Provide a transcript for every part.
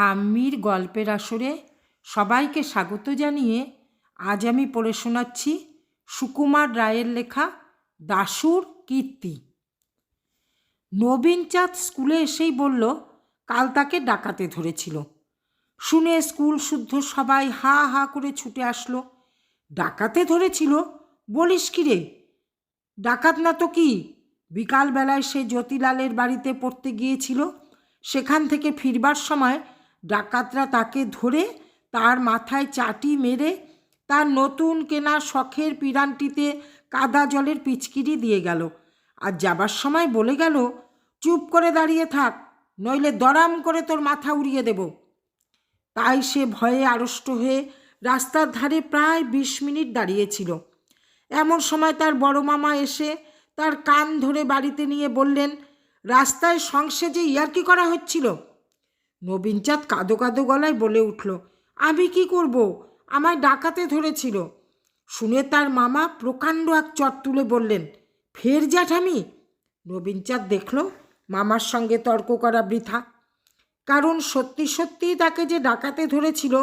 ঠাম্মির গল্পের আসরে সবাইকে স্বাগত জানিয়ে আজ আমি পড়ে শোনাচ্ছি সুকুমার রায়ের লেখা দাশুর কীর্তি। নবীনচাঁদ স্কুলে এসেই বলল, কাল তাকে ডাকাতে ধরেছিল। শুনে স্কুল শুদ্ধ সবাই হা হা করে ছুটে আসলো। ডাকাতে ধরেছিল? বলিস কি রে? ডাকাত না তো কি? বিকালবেলায় সে জ্যোতিলালের বাড়িতে পড়তে গিয়েছিল। সেখান থেকে ফিরবার সময় ডাকাতরা তাকে ধরে তার মাথায় চাটি মেরে তার নতুন কেনা শখের পিরানটিতে কাদা জলের পিচকিরি দিয়ে গেল। আর যাবার সময় বলে গেল, চুপ করে দাঁড়িয়ে থাক, নইলে দরাম করে তোর মাথা উড়িয়ে দেব। তাই সে ভয়ে আড়ষ্ট হয়ে রাস্তার ধারে প্রায় বিশ মিনিট দাঁড়িয়েছিল। এমন সময় তার বড় মামা এসে তার কান ধরে বাড়িতে নিয়ে বললেন, রাস্তায় সংসে যে ইয়ার্কি করা হচ্ছিল? নবীনচাঁদ কাদো কাঁদো গলায় বলে উঠল, আমি কি করব? আমায় ডাকাতে ধরেছিল। শুনে তার মামা প্রকাণ্ড এক চট তুলে বললেন, ফের জ্যাঠামি? নবীনচাঁদ দেখল মামার সঙ্গে তর্ক করা বৃথা। কারণ সত্যি সত্যিই তাকে যে ডাকাতে ধরেছিল,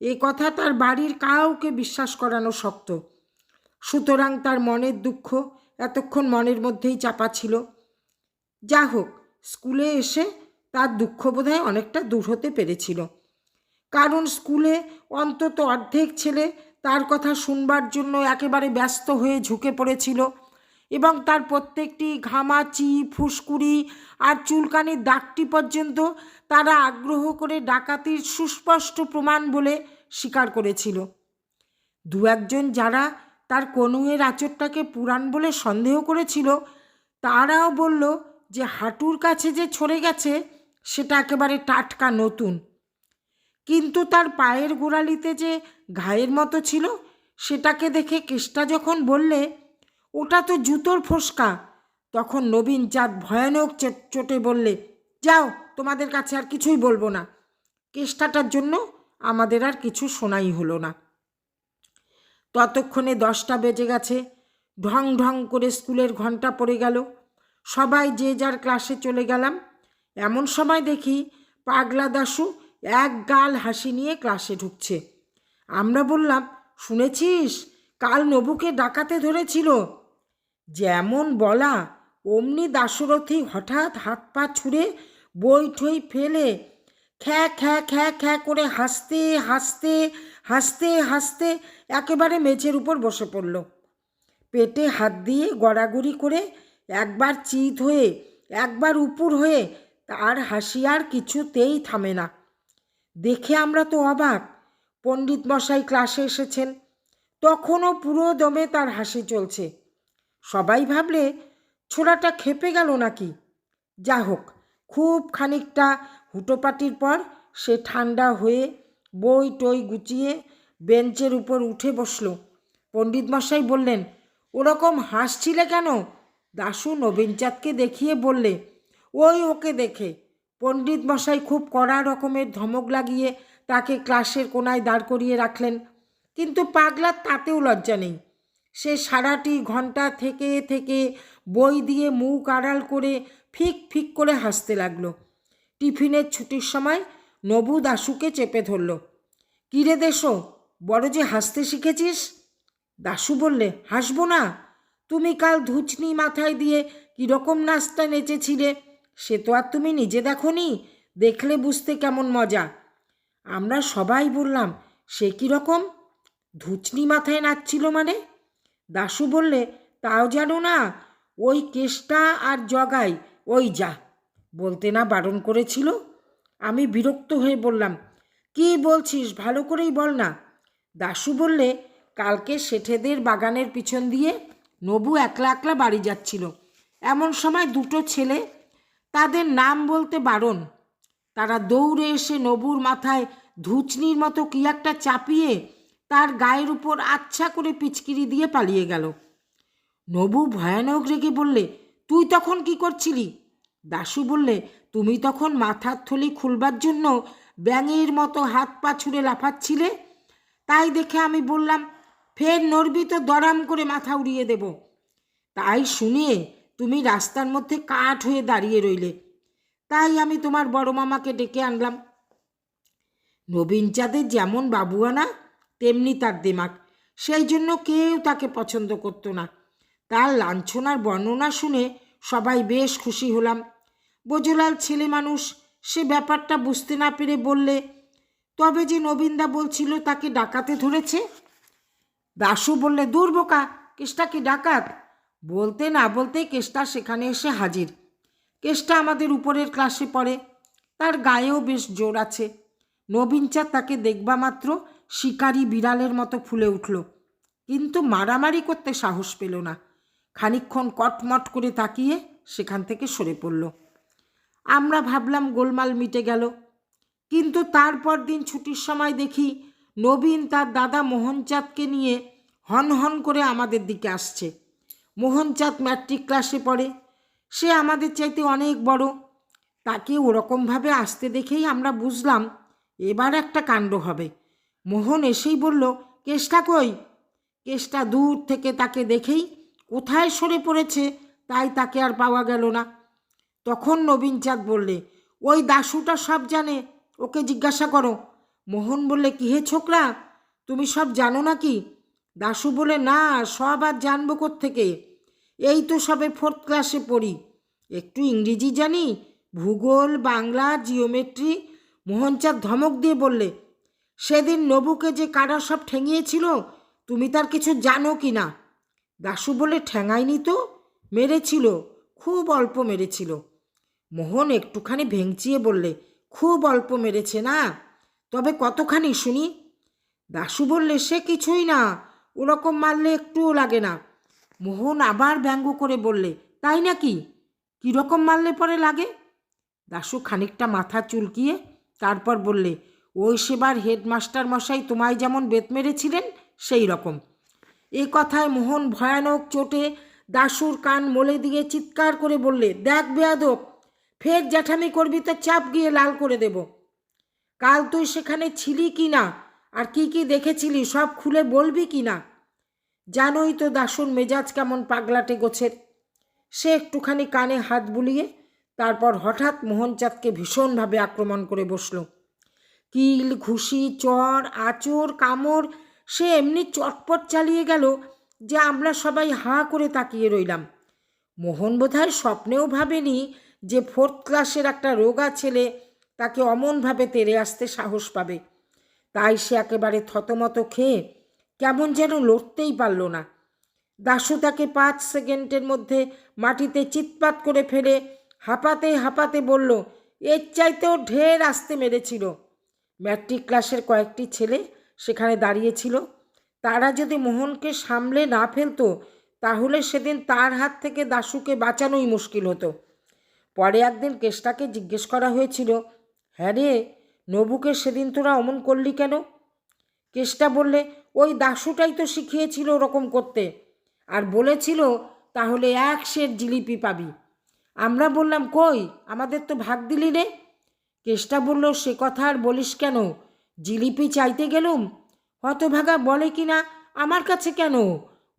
এ কথা তার বাড়ির কাউকে বিশ্বাস করানো শক্ত। সুতরাং তার মনের দুঃখ এতক্ষণ মনের মধ্যেই চাপা ছিল। যা হোক, স্কুলে এসে তার দুঃখ বোধহয় অনেকটা দূর হতে পেরেছিল। কারণ স্কুলে অন্তত অর্ধেক ছেলে তার কথা শুনবার জন্য একেবারে ব্যস্ত হয়ে ঝুঁকে পড়েছিল এবং তার প্রত্যেকটি ঘামাচি, ফুসকুড়ি আর চুলকানির দাগটি পর্যন্ত তারা আগ্রহ করে ডাকাতির সুস্পষ্ট প্রমাণ বলে স্বীকার করেছিল। দু একজন যারা তার কনুয়ের আঁচড়টাকে পুরাণ বলে সন্দেহ করেছিল, তারাও বলল যে হাঁটুর কাছে যে ছড়ে গেছে সেটা একেবারে টাটকা নতুন। কিন্তু তার পায়ের গোড়ালিতে যে ঘায়ের মতো ছিল, সেটাকে দেখে কেষ্টা যখন বললে, ওটা তো জুতোর ফোসকা, তখন নবীন চাঁদ ভয়ানক চোটে বললে, যাও, তোমাদের কাছে আর কিছুই বলব না। কেষ্টাটার জন্য আমাদের আর কিছু শোনাই হলো না। ততক্ষণে দশটা বেজে গেছে। ঢং ঢং করে স্কুলের ঘণ্টা পড়ে গেল। সবাই যে যার ক্লাসে চলে গেলাম। এমন সময় দেখি পাগলা দাশু এক গাল হাসি নিয়ে ক্লাসে ঢুকছে। আমরা বললাম, শুনেছিস? কাল নবুকে ডাকাতে ধরেছিল। যেমন বলা, অমনি দাশরথী হঠাৎ হাত পা ছুঁড়ে বই ঠই ফেলে খ্যা খ্যা খ্যা খ্যা করে হাসতে হাসতে হাসতে হাসতে একেবারে মেঝের উপর বসে পড়ল। পেটে হাত দিয়ে গড়াগড়ি করে একবার চিত হয়ে, একবার উপুর হয়ে তার হাসি আর কিছুতেই থামে না। দেখে আমরা তো অবাক। পণ্ডিত মশাই ক্লাসে এসেছেন। তখনও পুরো দমে তার হাসি চলছে। সবাই ভাবলে ছোড়াটা খেপে গেল নাকি? যা হোক, খুব খানিকটা হুটোপাটির পর সে ঠান্ডা হয়ে বই টই গুছিয়ে বেঞ্চের উপর উঠে বসল। পণ্ডিত মশাই বললেন, ওরকম হাসছিলে কেন? দাশু নবীনচাঁদকে দেখিয়ে বললে ওই ওকে দেখে। পণ্ডিত মশাই খুব কড়া রকমের ধমক লাগিয়ে তাকে ক্লাসের কোনায় দাঁড় করিয়ে রাখলেন। কিন্তু পাগলার তাতেও লজ্জা নেই। সে সারাটি ঘণ্টা থেকে থেকে বই দিয়ে মুখ আড়াল করে ফিক ফিক করে হাসতে লাগল। টিফিনের ছুটির সময় নবু দাশুকে চেপে ধরল। কিরে দেশো, বড় যে হাসতে শিখেছিস? দাশু বললে, হাসবো না। তুমি কাল ধুচনি মাথায় দিয়ে কীরকম নাচটা নেচেছিলে? সে তো আর তুমি নিজে দেখনি। দেখলে বুঝতে কেমন মজা। আমরা সবাই বললাম, সে কীরকম ধুচনি মাথায় নাচছিল মানে? দাশু বললে, তাও জানো না, ওই কেষ্টা আর জগাই, ওই যা। বলতে না বারণ করেছিল? আমি বিরক্ত হয়ে বললাম, কি বলছিস? ভালো করেই বল না। দাশু বললে, কালকে শেঠেদের বাগানের পিছন দিয়ে নবু একলা একলা বাড়ি যাচ্ছিল। এমন সময় দুটো ছেলে তাদের নাম বলতে বারণ। তারা দৌড়ে এসে নবুর মাথায় ধুচনির মতো কি একটা চাপিয়ে তার গায়ের উপর আচ্ছা করে পিচকিরি দিয়ে পালিয়ে গেল। নবু ভয়ানক রেগে বললে, তুই তখন কি করছিলি? দাশু বললে, তুমি তখন মাথার থলি খুলবার জন্য ব্যাঙের মতো হাত পা ছুঁড়ে লাফাচ্ছিলে। তাই দেখে আমি বললাম, ফের নড়বি তো দরাম করে মাথা উড়িয়ে দেব। তাই শুনিয়ে তুমি রাস্তার মধ্যে কাঠ হয়ে দাঁড়িয়ে রইলে। তাই আমি তোমার বড় মামাকে ডেকে আনলাম। নবীন চাঁদের যেমন বাবুয়ানা, তেমনি তার দিমাগ। সেই জন্য কেউ তাকে পছন্দ করতো না। তার লাঞ্ছনার বর্ণনা শুনে সবাই বেশ খুশি হলাম। বজলাল ছেলে মানুষ, সে ব্যাপারটা বুঝতে না পেরে বললে, তবে যে নবীনদা বলছিল তাকে ডাকাতে ধরেছে? দাসু বললে, দূর বোকা কি ডাকাত? বলতে না বলতে কেষ্টা সেখানে এসে হাজির। কেষ্টা আমাদের উপরের ক্লাসে পড়ে। তার গায়েও বেশ জোর আছে। নবীন চাঁদ তাকে দেখবা মাত্র শিকারী বিড়ালের মতো ফুলে উঠল। কিন্তু মারামারি করতে সাহস পেল না। খানিক্ষণ কটমট করে তাকিয়ে সেখান থেকে সরে পড়ল। আমরা ভাবলাম গোলমাল মিটে গেল। কিন্তু তারপর দিন ছুটির সময় দেখি নবীন তার দাদা মোহনচাঁদকে নিয়ে হন হন করে আমাদের দিকে আসছে। মোহনচাঁদ ম্যাট্রিক ক্লাসে পড়ে। সে আমাদের চাইতে অনেক বড়। তাকে ওরকমভাবে আসতে দেখেই আমরা বুঝলাম, এবার একটা কাণ্ড হবে। মোহন এসেই বলল, কেষ্টা কই? কেষ্টা দূর থেকে তাকে দেখেই কোথায় সরে পড়েছে তাই তাকে আর পাওয়া গেল না। তখন নবীনচাঁদ বললে, ওই দাশুটা সব জানে, ওকে জিজ্ঞাসা করো। মোহন বললে কি হে ছোকরা? তুমি সব জানো নাকি? দাশু বলে, না, সব আর জানব থেকে এই তো সবে ফোর্থ ক্লাসে পড়ি। একটু ইংরেজি জানি, ভূগোল, বাংলা জিওমেট্রি মোহনচাঁদ ধমক দিয়ে বললে, সেদিন নবুকে যে কারা সব ঠেঙিয়েছিল, তুমি তার কিছু জানো কি না? দাশু বলে ঠেঙায়নি তো, মেরেছিল, খুব অল্প মেরেছিল। মোহন একটুখানি ভেঙচিয়ে বললে, খুব অল্প মেরেছে না, তবে কতখানি শুনি? দাশু বললে, সে কিছুই না ওরকম মারলে একটুও লাগে না। মোহন আবার ব্যঙ্গ করে বললে, তাই নাকি? কীরকম মারলে পরে লাগে? দাশু খানিকটা মাথা চুলকিয়ে তারপর বললে, ওই সেবার হেডমাস্টার মশাই তোমায় যেমন বেত মেরেছিলেন, সেই রকম। এ কথায় মোহন ভয়ানক চোটে দাশুর কান মলে দিয়ে চিৎকার করে বললে, দেখ বেয়াদব, ফের জ্যাঠামি করবি তো চাপ গিয়ে লাল করে দেব। কাল তুই সেখানে ছিলি কি না? আর কি কি দেখেছিলি, সব খুলে বলবি কি না? জানোই তো দাসুর মেজাজ কেমন পাগলাটে গোছের। সে একটুখানি কানে হাত বুলিয়ে তারপর হঠাৎ মোহনচাঁদকে ভীষণভাবে আক্রমণ করে বসল। কিল ঘুষি, চর, আচর কামড় সে এমনি চটপট চালিয়ে গেল যে আমরা সবাই হাঁ করে তাকিয়ে রইলাম। মোহন বোধহয় স্বপ্নেও ভাবেনি যে ফোর্থ ক্লাসের একটা রোগা ছেলে তাকে অমনভাবে তেরে আসতে সাহস পাবে। তাই সে একেবারে থতমত খেয়ে কেমন যেন লড়তেই পারল না। দাশু তাকে পাঁচ সেকেন্ডের মধ্যে মাটিতে চিৎপাত করে ফেলে হাঁপাতে হাঁপাতে বলল, এর চাইতেও ঢের আসতে মেরেছিল। ম্যাট্রিক ক্লাসের কয়েকটি ছেলে সেখানে দাঁড়িয়েছিল। তারা যদি মোহনকে সামলে না ফেলতো, তাহলে সেদিন তার হাত থেকে দাশুকে বাঁচানোই মুশকিল হতো। পরে একদিন কেষ্টাকে জিজ্ঞেস করা হয়েছিল হ্যাঁ রে নবুকে সেদিন তোরা অমন করলি কেন? কেষ্টা বললে, ওই দাশুটাই তো শিখিয়েছিল ওরকম করতে। আর বলেছিল, তাহলে এক সের জিলিপি পাবি। আমরা বললাম, কই? আমাদের তো ভাগ দিলি রে কেষ্টা বলল, সে কথা আর বলিস কেন? জিলিপি চাইতে গেলুম? হতভাগা বলে কি না আমার কাছে কেন?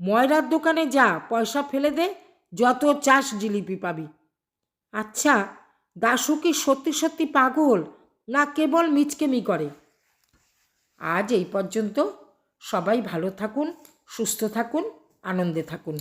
ময়রার দোকানে যা, পয়সা ফেলে দে, যত চাস জিলিপি পাবি। আচ্ছা দাশু কি সত্যি সত্যি পাগল? না কেবল মিচকেমি করে। আজ এই পর্যন্ত সবাই ভালো থাকুন সুস্থ থাকুন আনন্দে থাকুন।